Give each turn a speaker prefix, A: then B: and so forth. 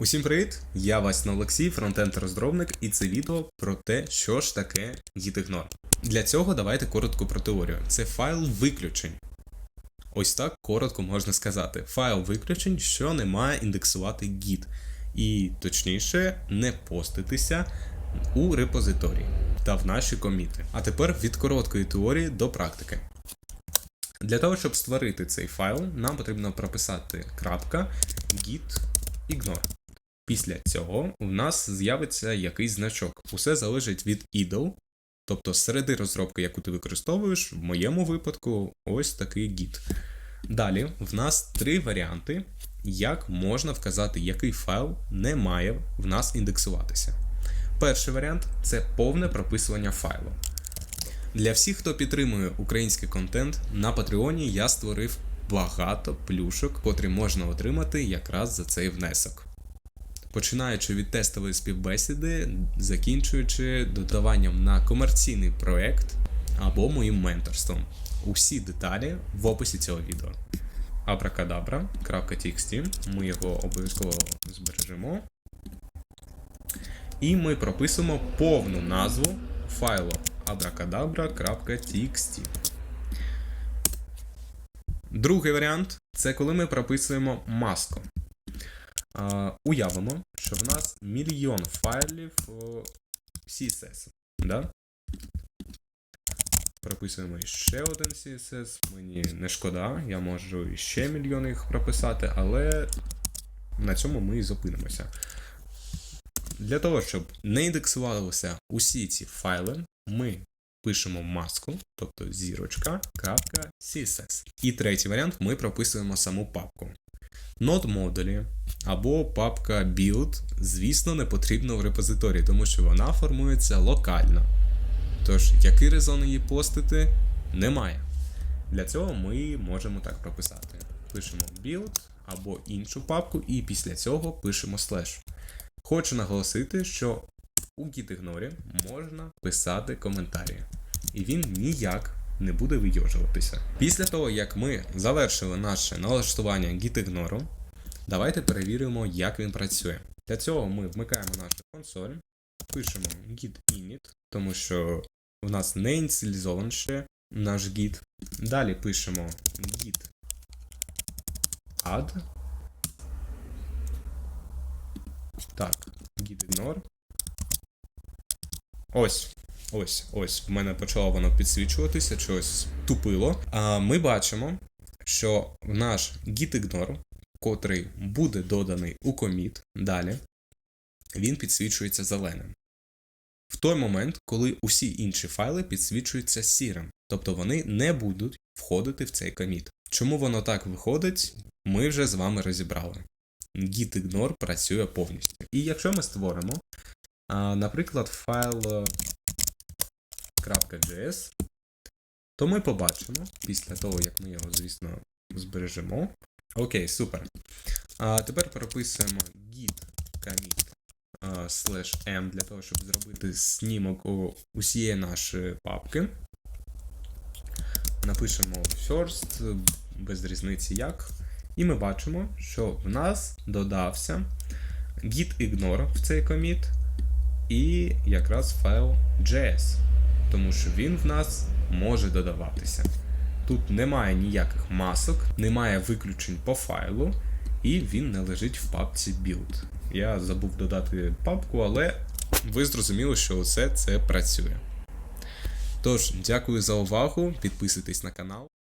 A: Усім привіт! Я Васін Олексій, фронтенд розробник, і це відео про те, що ж таке gitignore. Для цього давайте коротко про теорію. Це файл виключень. Ось так коротко можна сказати. Файл виключень, що не має індексувати git. І точніше, не поститися у репозиторії та в наші коміти. А тепер від короткої теорії до практики. Для того, щоб створити цей файл, нам потрібно прописати крапка git ignore. Після цього у нас з'явиться якийсь значок. Усе залежить від idle, тобто середи розробки, яку ти використовуєш, в моєму випадку ось такий git. Далі в нас три варіанти, як можна вказати, який файл не має в нас індексуватися. Перший варіант це повне прописування файлу. Для всіх, хто підтримує український контент, на Патреоні я створив багато плюшок, котрі можна отримати якраз за цей внесок. Починаючи від тестової співбесіди, закінчуючи додаванням на комерційний проект або моїм менторством. Усі деталі в описі цього відео. abracadabra.txt, ми його обов'язково збережемо. І ми прописуємо повну назву файлу abracadabra.txt. Другий варіант це коли ми прописуємо маску. Уявимо, що в нас мільйон файлів CSS. Да? Прописуємо ще один CSS. Мені не шкода, я можу ще мільйон їх прописати, але на цьому ми і зупинимося. Для того, щоб не індексувалися усі ці файли, ми пишемо маску, тобто зірочка, крапка, CSS. І третій варіант ми прописуємо саму папку. Нод модулі або папка build, звісно, не потрібно в репозиторії, тому що вона формується локально. Тож, який резон її постити, немає. Для цього ми можемо так прописати. Пишемо build або іншу папку, і після цього пишемо слеш. Хочу наголосити, що у gitignore можна писати коментарі, і він ніяк не буде вийожуватися. Після того, як ми завершили наше налаштування gitignore, давайте перевіримо, як він працює. Для цього ми вмикаємо нашу консоль, пишемо git init, тому що в нас не ініціалізований ще наш git. Далі пишемо git add. Так, git ignore. Ось. Ось, ось, в мене почало воно підсвічуватися, щось тупило. А ми бачимо, що наш gitignore, котрий буде доданий у коміт далі, він підсвічується зеленим. В той момент, коли усі інші файли підсвічуються сірим, тобто вони не будуть входити в цей коміт. Чому воно так виходить, ми вже з вами розібрали. Gitignore працює повністю. І якщо ми створимо, наприклад, файл .js, то ми побачимо, після того, як ми його, звісно, збережемо. Окей, супер. А тепер прописуємо git commit slash m для того, щоб зробити снімок у усієї нашої папки. Напишемо first, без різниці як. І ми бачимо, що в нас додався git ignore в цей коміт і якраз файл JS, тому що він в нас може додаватися. Тут немає ніяких масок, немає виключень по файлу, і він не лежить в папці build. Я забув додати папку, але ви зрозуміли, що усе це працює. Тож, дякую за увагу, підписуйтесь на канал.